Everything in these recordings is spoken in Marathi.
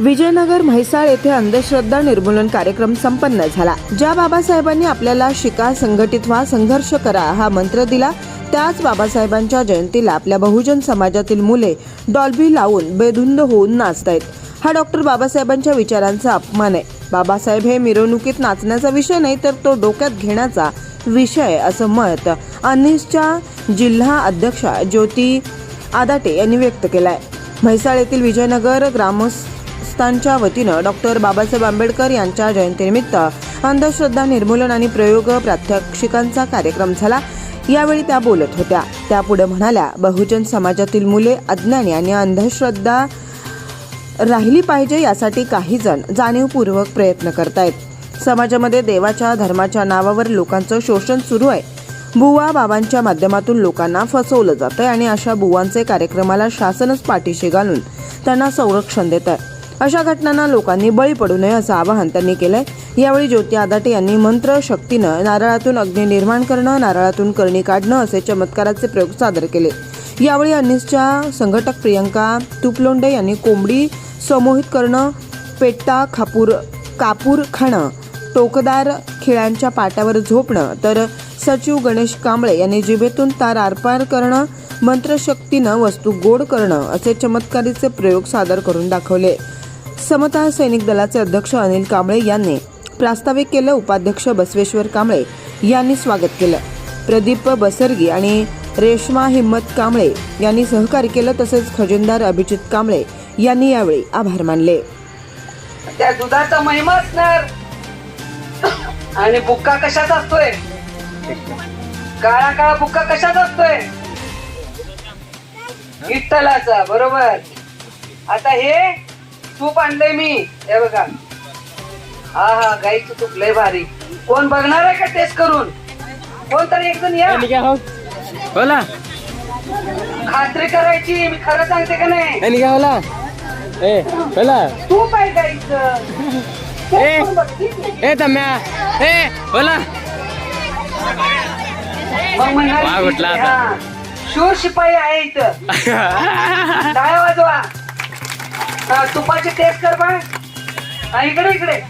विजयनगर म्हैसाळ येथे अंधश्रद्धा निर्मूलन कार्यक्रम संपन्न झाला. ज्या बाबासाहेबांनी आपल्याला शिका संघटित व्हा संघर्ष करा हा मंत्र दिला त्याच बाबासाहेबांच्या जयंतीला आपल्या बहुजन समाजातील मुले डॉल्बी लावून बेधुंद होऊन नाचतायत. हा डॉक्टर बाबासाहेबांच्या विचारांचा अपमान आहे. बाबासाहेब हे मिरवणुकीत नाचण्याचा विषय नाही तर तो डोक्यात घेण्याचा विषय असं मत अनिसच्या जिल्हा अध्यक्षा ज्योती आदाटे यांनी व्यक्त केलं आहे म्हैसाळ येथील विजयनगर संस्थांच्या वतीनं डॉक्टर बाबासाहेब आंबेडकर यांच्या जयंतीनिमित्त अंधश्रद्धा निर्मूलन आणि प्रयोग प्रात्यक्षिकांचा कार्यक्रम झाला. यावेळी त्या बोलत होत्या. त्या पुढे म्हणाल्या बहुजन समाजातील मुले अज्ञानी आणि अंधश्रद्धा राहिली पाहिजे यासाठी काही जण जाणीवपूर्वक प्रयत्न करतायत. समाजामध्ये देवाच्या धर्माच्या नावावर लोकांचं शोषण सुरू आहे. बुवा बाबांच्या माध्यमातून लोकांना फसवलं जातं आणि अशा बुवांचे कार्यक्रमाला शासनच पाठीशी घालून त्यांना संरक्षण देत आहे अशा घटनांना लोकांनी बळी पडू नये असं आवाहन त्यांनी केलंय. यावेळी ज्योती आदाटे यांनी मंत्र शक्तीनं नारळातून अग्नी निर्माण करणं नारळातून करणी काढणं असे चमत्काराचे प्रयोग सादर केले. यावेळी अनिसच्या संघटक प्रियंका तुपलोंडे यांनी कोंबडी समोहित करणं पेट्टा खापूर कापूर खाणं टोकदार खिळ्यांच्या पाट्यावर झोपणं तर सचिव गणेश कांबळे यांनी जिभेतून तार आरपार करणं मंत्रशक्तीनं वस्तू गोड करणं असे चमत्कारीचे प्रयोग सादर करून दाखवले. समता सैनिक दलाचे अध्यक्ष अनिल कांबळे यांनी प्रास्ताविक केलं. उपाध्यक्ष बसवेश्वर कांबळे यांनी स्वागत केलं. प्रदीप बसरगी आणि रेश्मा हिम्मत कांबळे यांनी सहकार्य केलं. तसेच खजिनदार अभिजित कांबळे यांनी यावेळी आभार मानले. त्या दुधाचा महिमा असणार. आणि बुक्का कशाच असतोय? काळा काळा बुक्का कशाच असतोय? विठ्ठलाचा बरोबर. आता हे तूप आणलंय मी. हे बघा. हा हा गाईचं तूप लय भारी. कोण बघणार आहे का टेस्ट करून? कोण तरी एक जण या होला खात्री करायची मी खरं सांगते का नाही? आणि काय होला ए होला तूप आहे गाईचं. ए. ए तम्या. ए होला मग म्हणणार वाघ उठला आता. हा. शूर शिपाई आहे इथं. हा, तुपाची टेस्ट कर बा हा, इकडे इकडे.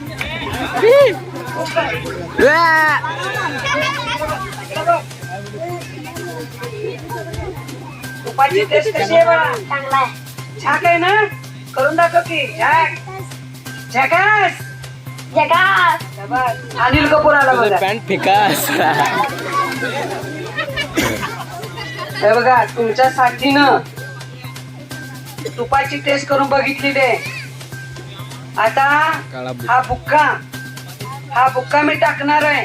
तुपाची टेस्ट कशी आहे बा छाक आहे ना? करून दाखव की. छाक. झकास शाबास. अनिल कपूर आला बघा. पॅन्ट फिकास. हे बघा तुमच्या साथीनं तुपाची टेस्ट करून बघितली ते आता. हा बुक्का. हा बुक्का मी टाकणार आहे.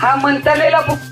हा मंतरलेला बुक्का.